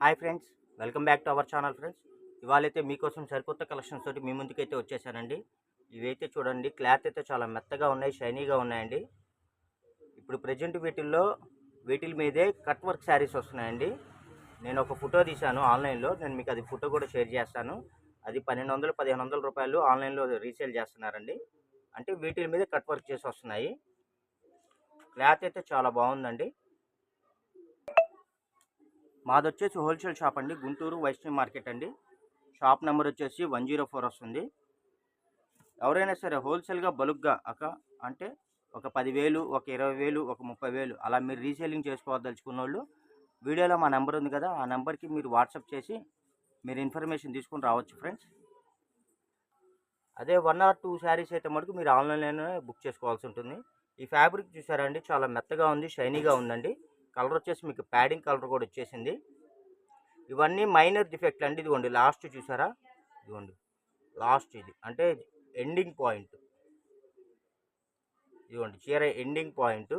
Hi friends welcome back to our channel friends. ఇవాళైతే మీకోసం సరికొత్త collections తోటి మీ ముందుకైతే వచ్చేసానండి. ఇవైతే చూడండి క్లాత్ అయితే చాలా మెత్తగా ఉన్నాయి షైనీగా ఉన్నాయండి. ఇప్పుడు ప్రజెంట్ వీటిల్లో వీటిల మీదే కట్ వర్క్ శారీస్ వస్తున్నాయండి. నేను ఒక ఫోటో తీశాను ఆన్లైన్లో నేను మీకు అది ఫోటో కూడా షేర్ చేస్తాను. అది పన్నెండు వందలు పదిహేను వందల రూపాయలు ఆన్లైన్లో రీసేల్ చేస్తున్నారండి. అంటే వీటిల మీద కట్ వర్క్ చేసి వస్తున్నాయి. క్లాత్ అయితే చాలా బాగుందండి. మాది వచ్చేసి హోల్సేల్ షాప్ అండి. గుంటూరు వైష్ణవి మార్కెట్ అండి. షాప్ నెంబర్ వచ్చేసి వన్ జీరో ఫోర్ వస్తుంది. ఎవరైనా సరే హోల్సేల్గా బలుగ్గా అక అంటే ఒక పదివేలు ఒక ఇరవై వేలు ఒక ముప్పై వేలు అలా మీరు రీసేలింగ్ చేసుకోవదలుచుకున్న వాళ్ళు వీడియోలో మా నెంబర్ ఉంది కదా ఆ నెంబర్కి మీరు వాట్సాప్ చేసి మీరు ఇన్ఫర్మేషన్ తీసుకుని రావచ్చు ఫ్రెండ్స్. అదే వన్ ఆర్ టూ శారీస్ అయితే మటుకు మీరు ఆన్లైన్లోనే బుక్ చేసుకోవాల్సి ఉంటుంది. ఈ ఫ్యాబ్రిక్ చూసారండి చాలా మెత్తగా ఉంది షైనీగా ఉందండి. కలర్ వచ్చేసి మీకు ప్యాడింగ్ కలర్ కూడా వచ్చేసింది. ఇవన్నీ మైనర్ డిఫెక్ట్ అండి. ఇదిగోండి లాస్ట్ చూసారా? ఇదిగోండి లాస్ట్ ఇది. అంటే ఎండింగ్ పాయింట్. ఇదిగోండి చీర ఎండింగ్ పాయింట్.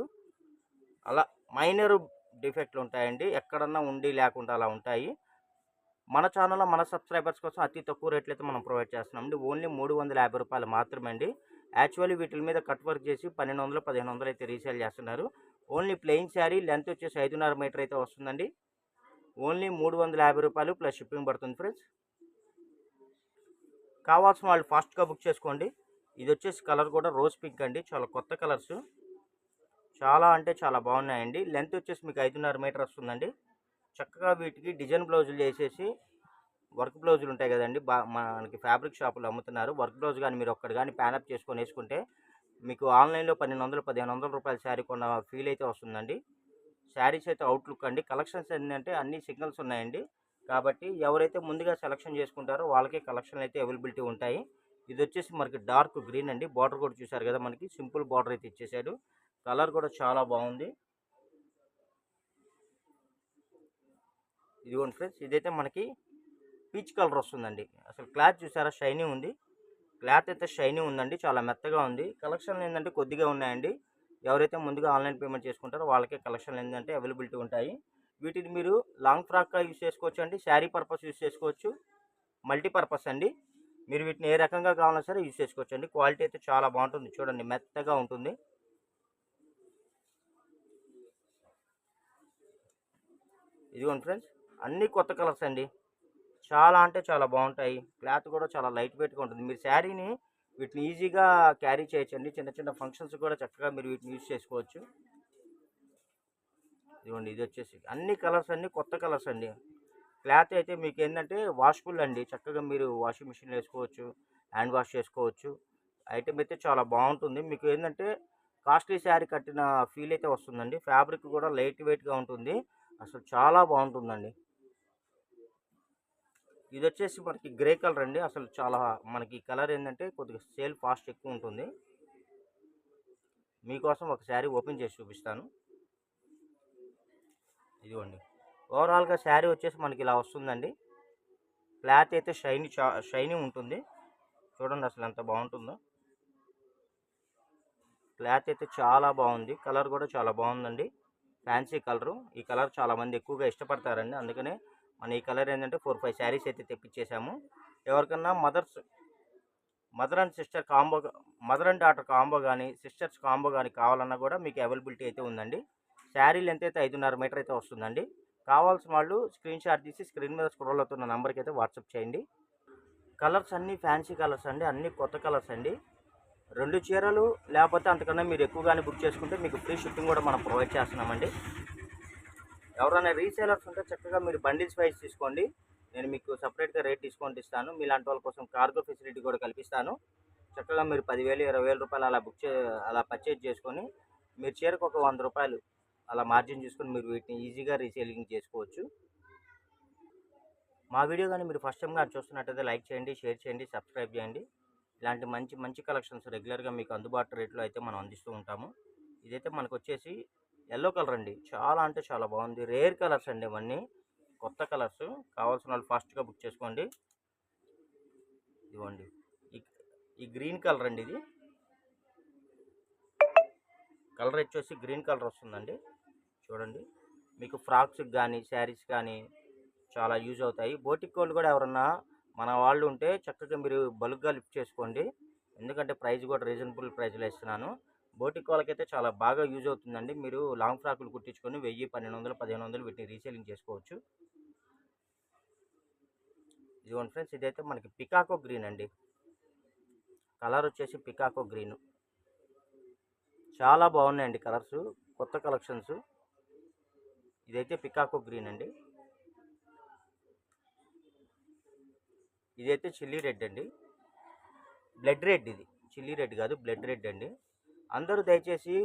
అలా మైనర్ డిఫెక్ట్లు ఉంటాయండి. ఎక్కడన్నా ఉండి లేకుండా అలా ఉంటాయి. మన ఛానల్లో మన సబ్స్క్రైబర్స్ కోసం అతి తక్కువ రేట్లు అయితే మనం ప్రొవైడ్ చేస్తున్నామండి. ఓన్లీ మూడు వందల యాభై రూపాయలు మాత్రమే అండి. యాక్చువల్లీ వీటి మీద కట్ వర్క్ చేసి పన్నెండు వందలు పదిహేను వందలు అయితే రీసేల్ చేస్తున్నారు. ఓన్లీ ప్లెయిన్ శారీ లెంత్ వచ్చేసి ఐదున్నర మీటర్ అయితే వస్తుందండి. ఓన్లీ మూడు వందల యాభై రూపాయలు ప్లస్ షిప్పింగ్ పడుతుంది ఫ్రెండ్స్. కావాల్సిన వాళ్ళు ఫాస్ట్గా బుక్ చేసుకోండి. ఇది వచ్చేసి కలర్ కూడా రోజ్ పింక్ అండి. చాలా కొత్త కలర్స్. చాలా అంటే చాలా బాగున్నాయండి. లెంత్ వచ్చేసి మీకు ఐదున్నర మీటర్ వస్తుందండి. చక్కగా వీటికి డిజైన్ బ్లౌజులు చేసేసి వర్క్ బ్లౌజులు ఉంటాయి కదండి. బా మనకి ఫ్యాబ్రిక్ షాపులు అమ్ముతున్నారు. వర్క్ బ్లౌజ్ కానీ మీరు ఒక్కటి కానీ ప్యానప్ చేసుకొని వేసుకుంటే మీకు ఆన్లైన్లో పన్నెండు వందలు పదిహేను వందల రూపాయల శారీ కొన్న ఫీల్ అయితే వస్తుందండి. శారీస్ అయితే అవుట్లుక్ అండి. కలెక్షన్స్ ఏంటంటే అన్ని సిగ్నల్స్ ఉన్నాయండి. కాబట్టి ఎవరైతే ముందుగా సెలెక్షన్ చేసుకుంటారో వాళ్ళకే కలెక్షన్లు అయితే అవైలబిలిటీ ఉంటాయి. ఇది వచ్చేసి మనకి డార్క్ గ్రీన్ అండి. బార్డర్ కూడా చూసారు కదా మనకి. సింపుల్ బార్డర్ అయితే ఇచ్చేసాడు. కలర్ కూడా చాలా బాగుంది. ఇదిగోండి ఫ్రెండ్స్ ఇదైతే మనకి పీచ్ కలర్ వస్తుందండి. అసలు క్లాత్ చూసారా? షైనింగ్ ఉంది. క్లాత్ అయితే షైనీ ఉందండి. చాలా మెత్తగా ఉంది. కలెక్షన్లు ఏంటంటే కొద్దిగా ఉన్నాయండి. ఎవరైతే ముందుగా ఆన్లైన్ పేమెంట్ చేసుకుంటారో వాళ్ళకే కలెక్షన్లు ఏంటంటే అవైలబిలిటీ ఉంటాయి. వీటిని మీరు లాంగ్ ఫ్రాక్గా యూస్ చేసుకోవచ్చు అండి. శారీ పర్పస్ యూస్ చేసుకోవచ్చు. మల్టీపర్పస్ అండి. మీరు వీటిని ఏ రకంగా కావాలన్నా సరే యూస్ చేసుకోవచ్చు అండి. క్వాలిటీ అయితే చాలా బాగుంటుంది. చూడండి మెత్తగా ఉంటుంది. ఇదిగోండి ఫ్రెండ్స్ అన్నీ కొత్త కలర్స్ అండి. చాలా అంటే చాలా బాగుంటాయి. క్లాత్ కూడా చాలా లైట్ వెయిట్గా ఉంటుంది. మీరు శారీని వీటిని ఈజీగా క్యారీ చేయొచ్చండి. చిన్న చిన్న ఫంక్షన్స్ కూడా చక్కగా మీరు వీటిని యూజ్ చేసుకోవచ్చు. ఇదిగోండి ఇది వచ్చేసి అన్ని కలర్స్ అన్ని కొత్త కలర్స్ అండి. క్లాత్ అయితే మీకు ఏంటంటే వాష్ఫుల్ అండి. చక్కగా మీరు వాషింగ్ మిషన్ వేసుకోవచ్చు హ్యాండ్ వాష్ చేసుకోవచ్చు. ఐటమ్ అయితే చాలా బాగుంటుంది. మీకు ఏంటంటే కాస్ట్లీ శారీ కట్టిన ఫీల్ అయితే వస్తుందండి. ఫ్యాబ్రిక్ కూడా లైట్ వెయిట్గా ఉంటుంది. అసలు చాలా బాగుంటుందండి. ఇది వచ్చేసి మనకి గ్రే కలర్ అండి. అసలు చాలా మనకి కలర్ ఏంటంటే కొద్దిగా సేల్ ఫాస్ట్ ఎక్కువ ఉంటుంది. మీకోసం ఒక శారీ ఓపెన్ చేసి చూపిస్తాను. ఇదిగోండి. ఓవరాల్గా శారీ వచ్చేసి మనకి ఇలా వస్తుందండి. క్లాత్ అయితే షైనీ చా షైనీ ఉంటుంది. చూడండి అసలు ఎంత బాగుంటుందో. క్లాత్ అయితే చాలా బాగుంది. కలర్ కూడా చాలా బాగుందండి. Fancy colour. ఈ కలర్ చాలా మంది ఎక్కువగా ఇష్టపడతారండి. అందుకనే మన ఈ కలర్ ఏంటంటే ఫోర్ ఫైవ్ శారీస్ అయితే తెప్పించేసాము ఎవరికన్నా mothers mother and sister combo mother and daughter combo కానీ సిస్టర్స్ కాంబో కానీ కావాలన్నా కూడా మీకు అవైలబిలిటీ అయితే ఉందండి. శారీ లెంత్ అయితే ఐదున్నర మీటర్ అయితే వస్తుందండి. కావాల్సిన వాళ్ళు స్క్రీన్ షాట్ తీసి స్క్రీన్ మీద స్క్రోల్ అవుతున్న నెంబర్కి అయితే వాట్సాప్ చేయండి. కలర్స్ అన్నీ ఫ్యాన్సీ కలర్స్ అండి అన్నీ కొత్త కలర్స్ అండి. రెండు చీరలు లేకపోతే అంతకన్నా మీరు ఎక్కువగానే బుక్ చేసుకుంటే మీకు ఫ్రీ షిప్పింగ్ కూడా మనం ప్రొవైడ్ చేస్తున్నామండి. ఎవరైనా రీసేలర్స్ ఉంటే చక్కగా మీరు బండిల్స్ వైజ్ తీసుకోండి. నేను మీకు సపరేట్గా రేట్ డిస్కౌంట్ ఇస్తాను. మీలాంటి వాళ్ళ కోసం కార్గో ఫెసిలిటీ కూడా కల్పిస్తాను. చక్కగా మీరు పదివేలు ఇరవై వేల రూపాయలు అలా బుక్ చే అలా పర్చేజ్ చేసుకొని మీరు చీరకు ఒక వంద రూపాయలు అలా మార్జిన్ చూసుకొని మీరు వీటిని ఈజీగా రీసేలింగ్ చేసుకోవచ్చు. మా వీడియో కానీ మీరు ఫస్ట్ టైంగా చూస్తున్నట్టయితే లైక్ చేయండి షేర్ చేయండి సబ్స్క్రైబ్ చేయండి. ఇలాంటి మంచి మంచి కలెక్షన్స్ రెగ్యులర్గా మీకు అందుబాటు రేట్లో అయితే మనం అందిస్తూ ఉంటాము. ఇదైతే మనకు వచ్చేసి ఎల్లో కలర్ అండి. చాలా అంటే చాలా బాగుంది. రేర్ కలర్స్ అండి ఇవన్నీ. కొత్త కలర్స్. కావాల్సిన వాళ్ళు ఫాస్ట్గా బుక్ చేసుకోండి. ఇదిగోండి. ఈ గ్రీన్ కలర్ అండి ఇది. కలర్ వచ్చేసి గ్రీన్ కలర్ వస్తుందండి. చూడండి. మీకు ఫ్రాక్స్కి కానీ శారీస్ కానీ చాలా యూజ్ అవుతాయి. బోటిక్ కోళ్ళు కూడా ఎవరన్నా మన వాళ్ళు ఉంటే చక్కగా మీరు బల్క్గా లిఫ్ట్ చేసుకోండి. ఎందుకంటే ప్రైస్ కూడా రీజనబుల్ ప్రైస్లో ఇస్తున్నాను. బోటిక్ వాళ్ళకైతే చాలా బాగా యూజ్ అవుతుందండి. మీరు లాంగ్ ఫ్రాకులు కుట్టించుకొని వెయ్యి పన్నెండు వందలు పదిహేను వందలు వీటిని రీసేలింగ్ చేసుకోవచ్చు. ఇదిగోండి ఫ్రెండ్స్ ఇదైతే మనకి పికాకో గ్రీన్ అండి. కలర్ వచ్చేసి పికాకో గ్రీన్. చాలా బాగున్నాయండి కలర్స్ కొత్త కలెక్షన్స్. ఇదైతే పికాకో గ్రీన్ అండి. ఇదైతే చిల్లీ రెడ్ అండి. బ్లడ్ రెడ్ ఇది. చిల్లీ రెడ్ కాదు బ్లడ్ రెడ్ అండి. అందరూ దయచేసి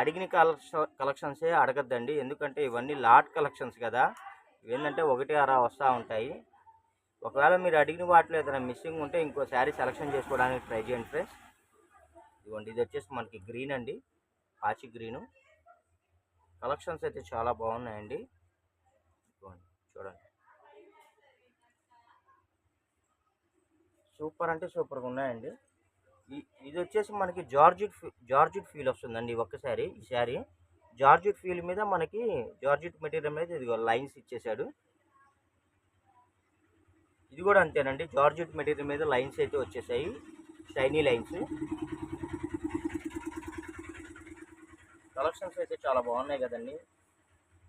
అడిగిన కలెక్షన్ కలెక్షన్సే అడగద్దండి. ఎందుకంటే ఇవన్నీ లాట్ కలెక్షన్స్ కదా. ఏంటంటే ఒకటి అరా వస్తూ ఉంటాయి. ఒకవేళ మీరు అడిగిన వాటిలో ఏదైనా మిస్సింగ్ ఉంటే ఇంకో శారీ సెలెక్షన్ చేసుకోవడానికి ట్రై చేయండి ఫ్రెండ్స్. ఇదిగోండి ఇది వచ్చేసి మనకి గ్రీన్ అండి. పాచి గ్రీను. కలెక్షన్స్ అయితే చాలా బాగున్నాయండి. ఇదిగోండి చూడండి. సూపర్ అంటే సూపర్గా ఉన్నాయండి. ఇది వచ్చేసి మనకి జార్జిట్ జార్జిట్ ఫీల్ వస్తుందండి ఒక్కసారి ఈ శారీ. జార్జిట్ ఫీల్ మీద మనకి జార్జిట్ మెటీరియల్ మీద ఇదిగో లైన్స్ ఇచ్చేసాడు ఇది కూడా అంతేనండి జార్జిట్ మెటీరియల్ మీద లైన్స్ అయితే వచ్చేసాయి షైనీ లైన్స్. కలెక్షన్స్ అయితే చాలా బాగున్నాయి కదండి.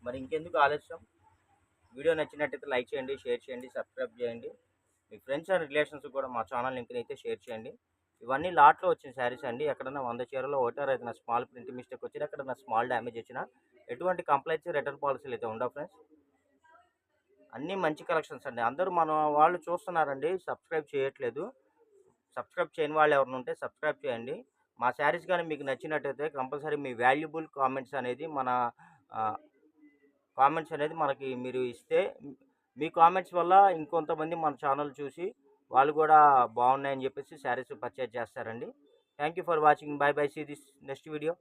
మరి ఇంకెందుకు ఆలస్యం? వీడియో నచ్చినట్టయితే లైక్ చేయండి షేర్ చేయండి సబ్స్క్రైబ్ చేయండి. మీ ఫ్రెండ్స్ అండ్ రిలేషన్స్ కూడా మా ఛానల్ లింక్ని అయితే షేర్ చేయండి. ఇవన్నీ లాట్లో వచ్చిన శారీస్ అండి. ఎక్కడన్నా వంద చీరలో ఒకటారు ఏదైనా స్మాల్ ప్రింట్ మిస్టేక్ వచ్చినా ఎక్కడన్నా స్మాల్ డ్యామేజ్ వచ్చినా ఎటువంటి కంప్లైంట్స్ రిటర్న్ పాలసీలు అయితే ఉండవు ఫ్రెండ్స్. అన్నీ మంచి కలెక్షన్స్ అండి. అందరూ మన వాళ్ళు చూస్తున్నారండి సబ్స్క్రైబ్ చేయట్లేదు. సబ్స్క్రైబ్ చేయని వాళ్ళు ఎవరైనా ఉంటే సబ్స్క్రైబ్ చేయండి. మా శారీస్ కానీ మీకు నచ్చినట్టయితే కంపల్సరీ మీ వాల్యుబుల్ కామెంట్స్ అనేది మన కామెంట్స్ అనేది మనకి మీరు ఇస్తే మీ కామెంట్స్ వల్ల ఇంకొంతమంది మన ఛానల్ చూసి వాళ్ళు కూడా బాగున్నాయని చెప్పేసి శారీస్ పర్చేజ్ చేస్తారండి. Thank you for watching. Bye bye. See this next video.